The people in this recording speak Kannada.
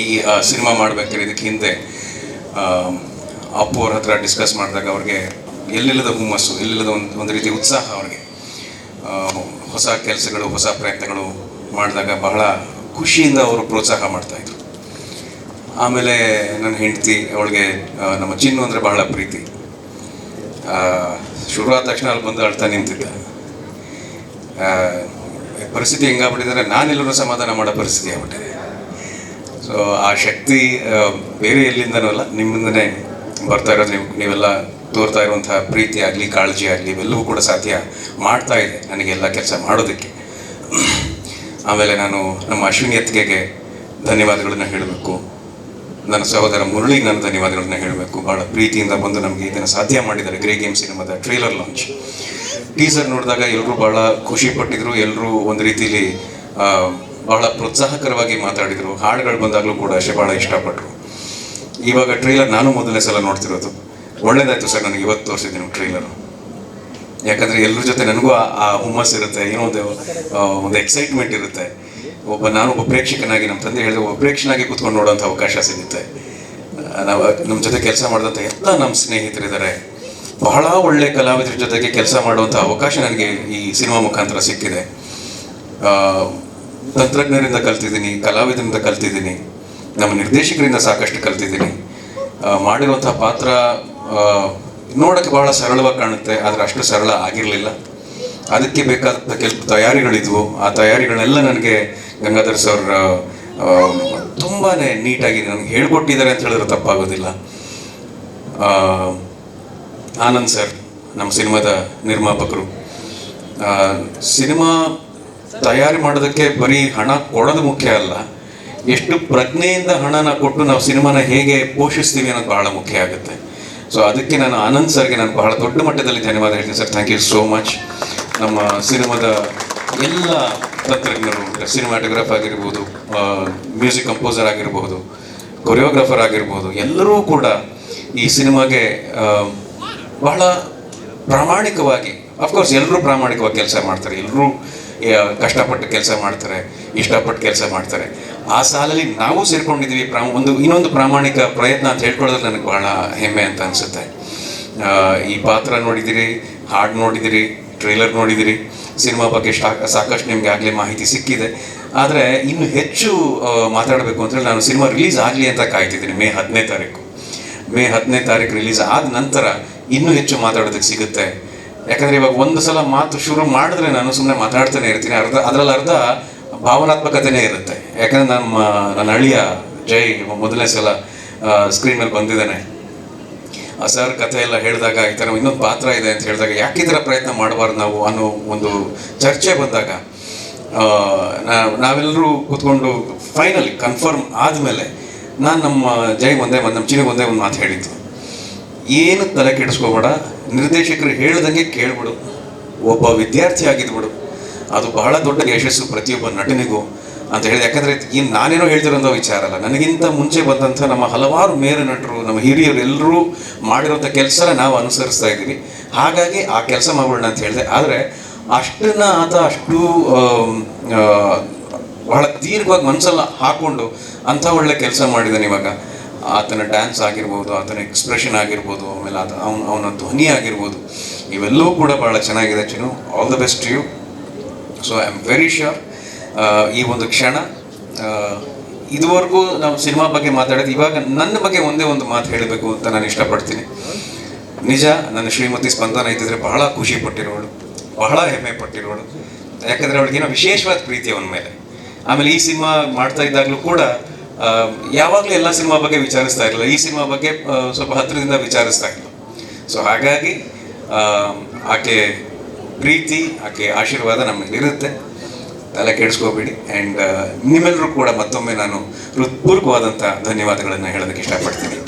ಈ ಸಿನಿಮಾ ಮಾಡಬೇಕಾದ್ರೆ ಇದಕ್ಕೆ ಹಿಂದೆ ಅಪ್ಪು ಅವ್ರ ಹತ್ರ ಡಿಸ್ಕಸ್ ಮಾಡಿದಾಗ ಅವ್ರಿಗೆ ಎಲ್ಲಿಲ್ಲದ ಹುಮ್ಮಸ್ಸು, ಎಲ್ಲಿಲ್ಲದ ಒಂದು ಒಂದು ರೀತಿ ಉತ್ಸಾಹ ಅವ್ರಿಗೆ. ಹೊಸ ಕೆಲಸಗಳು, ಹೊಸ ಪ್ರಯತ್ನಗಳು ಮಾಡಿದಾಗ ಬಹಳ ಖುಷಿಯಿಂದ ಅವರು ಪ್ರೋತ್ಸಾಹ ಮಾಡ್ತಾಯಿದ್ರು ಆಮೇಲೆ ನನ್ನ ಹೆಂಡತಿ, ಅವಳಿಗೆ ನಮ್ಮ ಚಿನ್ನು ಅಂದರೆ ಬಹಳ ಪ್ರೀತಿ. ಶುರುವಾದ ತಕ್ಷಣ ಅಲ್ಲಿ ಬಂದು ಅಳ್ತಾ ನಿಂತಿದ್ದ. ಪರಿಸ್ಥಿತಿ ಹೆಂಗಾಗ್ಬಿಟ್ಟಿದ್ದಾರೆ ನಾನೆಲ್ಲರೂ ಸಮಾಧಾನ ಮಾಡೋ ಪರಿಸ್ಥಿತಿ ಆಗ್ಬಿಟ್ಟಿದೆ. ಸೊ ಆ ಶಕ್ತಿ ಬೇರೆ ಎಲ್ಲಿಂದನೂ ಅಲ್ಲ ನಿಮ್ಮಿಂದನೇ ಬರ್ತಾ ಇರೋದು. ನೀವು, ನೀವೆಲ್ಲ ತೋರ್ತಾ ಇರುವಂತಹ ಪ್ರೀತಿ ಆಗಲಿ, ಕಾಳಜಿ ಆಗಲಿ, ಇವೆಲ್ಲವೂ ಕೂಡ ಸಾಧ್ಯ ಮಾಡ್ತಾ ಇದೆ ನನಗೆಲ್ಲ ಕೆಲಸ ಮಾಡೋದಕ್ಕೆ. ಆಮೇಲೆ ನಾನು ನಮ್ಮ ಅಶ್ವಿನಿ ಅತ್ತಿಗೆಗೆ ಧನ್ಯವಾದಗಳನ್ನ ಹೇಳಬೇಕು. ನನ್ನ ಸಹೋದರ ಮುರಳಿಗೆ ನಾನು ಧನ್ಯವಾದಗಳನ್ನ ಹೇಳಬೇಕು. ಭಾಳ ಪ್ರೀತಿಯಿಂದ ಬಂದು ನಮಗೆ ಇದನ್ನು ಸಾಧ್ಯ ಮಾಡಿದ್ದಾರೆ. ಗ್ರೇ ಗೇಮ್ ಸಿನಿಮಾದ ಟ್ರೇಲರ್ ಲಾಂಚ್ ಟೀಸರ್ ನೋಡಿದಾಗ ಎಲ್ಲರೂ ಭಾಳ ಖುಷಿ ಪಟ್ಟಿದ್ರು. ಎಲ್ಲರೂ ಒಂದು ರೀತಿಯಲ್ಲಿ ಬಹಳ ಪ್ರೋತ್ಸಾಹಕರವಾಗಿ ಮಾತಾಡಿದರು. ಹಾಡುಗಳು ಬಂದಾಗಲೂ ಕೂಡ ಅಷ್ಟೇ ಬಹಳ ಇಷ್ಟಪಟ್ಟರು ಇವಾಗ ಟ್ರೈಲರ್ ನಾನು ಮೊದಲನೇ ಸಲ ನೋಡ್ತಿರೋದು. ಒಳ್ಳೇದಾಯ್ತು ಸರ್ ನನಗೆ ಇವತ್ತು ತೋರಿಸಿದ್ದೀನಿ ಟ್ರೈಲರು. ಯಾಕಂದರೆ ಎಲ್ಲರ ಜೊತೆ ನನಗೂ ಆ- ಹುಮ್ಮಸ್ ಇರುತ್ತೆ, ಏನೋ ಒಂದು ಒಂದು ಎಕ್ಸೈಟ್ಮೆಂಟ್ ಇರುತ್ತೆ. ಒಬ್ಬ, ನಾನು ಒಬ್ಬ ಪ್ರೇಕ್ಷಕನಾಗಿ, ನಮ್ಮ ತಂದೆ ಹೇಳಿದ ಒಬ್ಬ ಪ್ರೇಕ್ಷಕನಾಗಿ ಕೂತ್ಕೊಂಡು ನೋಡೋಂಥ ಅವಕಾಶ ಸಿಗುತ್ತೆ. ನಾವು, ನಮ್ಮ ಜೊತೆ ಕೆಲಸ ಮಾಡಿದಂಥ ಎಲ್ಲ ನಮ್ಮ ಸ್ನೇಹಿತರಿದ್ದಾರೆ. ಬಹಳ ಒಳ್ಳೆ ಕಲಾವಿದರ ಜೊತೆಗೆ ಕೆಲಸ ಮಾಡುವಂಥ ಅವಕಾಶ ನನಗೆ ಈ ಸಿನಿಮಾ ಮುಖಾಂತರ ಸಿಕ್ಕಿದೆ. ತಂತ್ರಜ್ಞರಿಂದ ಕಲ್ತಿದ್ದೀನಿ, ಕಲಾವಿದರಿಂದ ಕಲ್ತಿದ್ದೀನಿ, ನಮ್ಮ ನಿರ್ದೇಶಕರಿಂದ ಸಾಕಷ್ಟು ಕಲ್ತಿದ್ದೀನಿ. ಮಾಡಿರುವಂಥ ಪಾತ್ರ ನೋಡಕ್ಕೆ ಬಹಳ ಸರಳವಾಗಿ ಕಾಣುತ್ತೆ, ಆದರೆ ಅಷ್ಟು ಸರಳ ಆಗಿರಲಿಲ್ಲ. ಅದಕ್ಕೆ ಬೇಕಾದಂಥ ಕೆಲವು ತಯಾರಿಗಳಿದ್ವು. ಆ ತಯಾರಿಗಳನ್ನೆಲ್ಲ ನನಗೆ ಗಂಗಾಧರ್ ಸರ್ ತುಂಬಾ ನೀಟಾಗಿ ನನಗೆ ಹೇಳ್ಕೊಟ್ಟಿದ್ದಾರೆ ಅಂತ ಹೇಳಿದ್ರೆ ತಪ್ಪಾಗೋದಿಲ್ಲ. ಆನಂದ್ ಸರ್, ನಮ್ಮ ಸಿನಿಮಾದ ನಿರ್ಮಾಪಕರು. ಸಿನಿಮಾ ತಯಾರಿ ಮಾಡೋದಕ್ಕೆ ಬರೀ ಹಣ ಕೊಡೋದು ಮುಖ್ಯ ಅಲ್ಲ. ಎಷ್ಟು ಪ್ರಜ್ಞೆಯಿಂದ ಹಣನ ಕೊಟ್ಟು ನಾವು ಸಿನಿಮಾನ ಹೇಗೆ ಪೋಷಿಸ್ತೀವಿ ಅನ್ನೋದು ಬಹಳ ಮುಖ್ಯ ಆಗುತ್ತೆ. ಸೊ ಅದಕ್ಕೆ ನಾನು ಆನಂದ್ ಸರ್ಗೆ ನಾನು ಬಹಳ ದೊಡ್ಡ ಮಟ್ಟದಲ್ಲಿ ಧನ್ಯವಾದ ಹೇಳ್ತೀನಿ sir. Thank you so much ನಮ್ಮ ಸಿನಿಮಾದ ಎಲ್ಲ ತಂತ್ರಜ್ಞರು ಸಿನಿಮಾಟೋಗ್ರಾಫ್ ಆಗಿರ್ಬೋದು ಮ್ಯೂಸಿಕ್ ಕಂಪೋಸರ್ ಆಗಿರ್ಬೋದು ಕೊರಿಯೋಗ್ರಾಫರ್ ಆಗಿರ್ಬೋದು, ಎಲ್ಲರೂ ಕೂಡ ಈ ಸಿನಿಮಾಗೆ ಬಹಳ ಪ್ರಾಮಾಣಿಕವಾಗಿ ಅಫ್ಕೋರ್ಸ್ ಎಲ್ಲರೂ ಪ್ರಾಮಾಣಿಕವಾಗಿ ಕೆಲಸ ಮಾಡ್ತಾರೆ. ಎಲ್ಲರೂ ಕಷ್ಟಪಟ್ಟು ಕೆಲಸ ಮಾಡ್ತಾರೆ, ಇಷ್ಟಪಟ್ಟು ಕೆಲಸ ಮಾಡ್ತಾರೆ. ಆ ಸಾಲಲ್ಲಿ ನಾವು ಸೇರ್ಕೊಂಡಿದ್ದೀವಿ. ಪ್ರಾ, ಒಂದು, ಇನ್ನೊಂದು ಪ್ರಾಮಾಣಿಕ ಪ್ರಯತ್ನ ಅಂತ ಹೇಳ್ಕೊಳ್ಳೋದು ನನಗೆ ಬಹಳ ಹೆಮ್ಮೆ ಅಂತ ಅನಿಸುತ್ತೆ. ಈ ಪಾತ್ರ ನೋಡಿದಿರಿ, ಹಾಡು ನೋಡಿದಿರಿ, ಟ್ರೇಲರ್ ನೋಡಿದಿರಿ, ಸಿನಿಮಾ ಬಗ್ಗೆ ಸಾಕಷ್ಟು ನಿಮಗೆ ಆಗಲೇ ಮಾಹಿತಿ ಸಿಕ್ಕಿದೆ. ಆದರೆ ಇನ್ನು ಹೆಚ್ಚು ಮಾತಾಡಬೇಕು ಅಂತೇಳಿ ನಾನು ಸಿನಿಮಾ ರಿಲೀಸ್ ಆಗಲಿ ಅಂತ ಕಾಯ್ತಿದ್ದೀನಿ, ಮೇ ಹದಿನೈದು ತಾರೀಕು. ಮೇ ಹದಿನೈದು ತಾರೀಕು ರಿಲೀಸ್ ಆದ ನಂತರ ಇನ್ನೂ ಹೆಚ್ಚು ಮಾತಾಡೋದಕ್ಕೆ ಸಿಗುತ್ತೆ. ಯಾಕಂದ್ರೆ ಇವಾಗ ಒಂದು ಸಲ ಮಾತು ಶುರು ಮಾಡಿದ್ರೆ ನಾನು ಸುಮ್ಮನೆ ಮಾತಾಡ್ತಾನೆ ಇರ್ತೀನಿ. ಅರ್ಧ ಅದರಲ್ಲಿ ಅರ್ಧ ಭಾವನಾತ್ಮಕತೆನೇ ಇರುತ್ತೆ. ಯಾಕಂದ್ರೆ ನಮ್ಮ ನನ್ನ ಅಳಿಯ ಜೈ ಮೊದಲನೇ ಸಲ ಸ್ಕ್ರೀನ್ ಮೇಲೆ ಬಂದಿದ್ದಾನೆ. ಸರ್ ಕಥೆ ಎಲ್ಲ ಹೇಳಿದಾಗ ಈ ಥರ ಇನ್ನೊಂದು ಪಾತ್ರ ಇದೆ ಅಂತ ಹೇಳಿದಾಗ ಯಾಕೆ ಈ ಥರ ಪ್ರಯತ್ನ ಮಾಡಬಾರ್ದು ನಾವು ಅನ್ನೋ ಒಂದು ಚರ್ಚೆ ಬಂದಾಗ ನಾವೆಲ್ಲರೂ ಕೂತ್ಕೊಂಡು ಫೈನಲಿ ಕನ್ಫರ್ಮ್ ಆದಮೇಲೆ ನಾನು ನಮ್ಮ ಜೈ ಒಂದೇ ಒಂದು ನಮ್ಮ ಚಿನಿಗೆ ಒಂದೇ ಒಂದು ಮಾತು ಹೇಳಿದ್ದು. ಏನು ತಲೆ ಕೆಡಿಸ್ಕೋಬೇಡ. ನಿರ್ದೇಶಕರು ಹೇಳ್ದಂಗೆ ಕೇಳ್ಬಿಡು. ಒಬ್ಬ ವಿದ್ಯಾರ್ಥಿ ಆಗಿದ್ಬಿಡು. ಅದು ಬಹಳ ದೊಡ್ಡ ಯಶಸ್ಸು ಪ್ರತಿಯೊಬ್ಬ ನಟನಿಗೂ ಅಂತ ಹೇಳಿದೆ. ಯಾಕಂದರೆ ಇನ್ನು ನಾನೇನೋ ಹೇಳ್ತಿರೋಂಥ ವಿಚಾರ ಅಲ್ಲ. ನನಗಿಂತ ಮುಂಚೆ ಬಂದಂಥ ನಮ್ಮ ಹಲವಾರು ಮೇರು ನಟರು, ನಮ್ಮ ಹಿರಿಯರು ಎಲ್ಲರೂ ಮಾಡಿರೋಂಥ ಕೆಲಸ ನಾವು ಅನುಸರಿಸ್ತಾ ಇದ್ದೀವಿ. ಹಾಗಾಗಿ ಆ ಕೆಲಸ ಮಾಡೋಣ ಅಂತ ಹೇಳಿದೆ. ಆದರೆ ಅಷ್ಟನ್ನ ಆತ ಅಷ್ಟು ಬಹಳ ದೀರ್ಘವಾಗಿ ಮನಸ್ಸಲ್ಲ ಹಾಕ್ಕೊಂಡು ಅಂಥ ಒಳ್ಳೆ ಕೆಲಸ ಮಾಡಿದ್ದಾನೆ ಇವಾಗ. ಆತನ ಡ್ಯಾನ್ಸ್ ಆಗಿರ್ಬೋದು, ಆತನ ಎಕ್ಸ್ಪ್ರೆಷನ್ ಆಗಿರ್ಬೋದು, ಆಮೇಲೆ ಆತ ಅವನ ಅವನ ಧ್ವನಿ ಆಗಿರ್ಬೋದು, ಇವೆಲ್ಲವೂ ಕೂಡ ಭಾಳ ಚೆನ್ನಾಗಿದೆ Chinnu. All the best you so I am very sure ಈ ಒಂದು ಕ್ಷಣ ಇದುವರೆಗೂ ನಾವು ಸಿನಿಮಾ ಬಗ್ಗೆ ಮಾತಾಡೋದು, ಇವಾಗ ನನ್ನ ಬಗ್ಗೆ ಒಂದೇ ಒಂದು ಮಾತು ಹೇಳಬೇಕು ಅಂತ ನಾನು ಇಷ್ಟಪಡ್ತೀನಿ. ನಿಜ, ನನ್ನ ಶ್ರೀಮತಿ ಸ್ಪಂದನ ಇದ್ದಿದ್ರೆ ಬಹಳ ಖುಷಿ ಪಟ್ಟಿರೋಳು, ಬಹಳ ಹೆಮ್ಮೆ ಪಟ್ಟಿರೋಳು. ಯಾಕಂದ್ರೆ ಅವಳಿಗೇನೋ ವಿಶೇಷವಾದ ಪ್ರೀತಿ ಅವನ ಮೇಲೆ. ಆಮೇಲೆ ಈ ಸಿನಿಮಾ ಮಾಡ್ತಾ ಇದ್ದಾಗಲೂ ಕೂಡ ಯಾವಾಗಲೂ ಎಲ್ಲ ಸಿನಿಮಾ ಬಗ್ಗೆ ವಿಚಾರಿಸ್ತಾ ಇರಲಿಲ್ಲ. ಈ ಸಿನಿಮಾ ಬಗ್ಗೆ ಸ್ವಲ್ಪ ಹತ್ತಿರದಿಂದ ವಿಚಾರಿಸ್ತಾ ಇದ್ಲು. ಸೊ ಹಾಗಾಗಿ ಆಕೆ ಪ್ರೀತಿ, ಆಕೆ ಆಶೀರ್ವಾದ ನಮ್ಮಲ್ಲಿರುತ್ತೆ ತಲೆ ಕೆಡಿಸ್ಕೋಬೇಡಿ. ಆ್ಯಂಡ್ ನಿಮ್ಮೆಲ್ಲರೂ ಕೂಡ ಮತ್ತೊಮ್ಮೆ ನಾನು ಹೃತ್ಪೂರ್ವಕವಾದಂಥ ಧನ್ಯವಾದಗಳನ್ನು ಹೇಳೋದಕ್ಕೆ ಇಷ್ಟಪಡ್ತೀನಿ.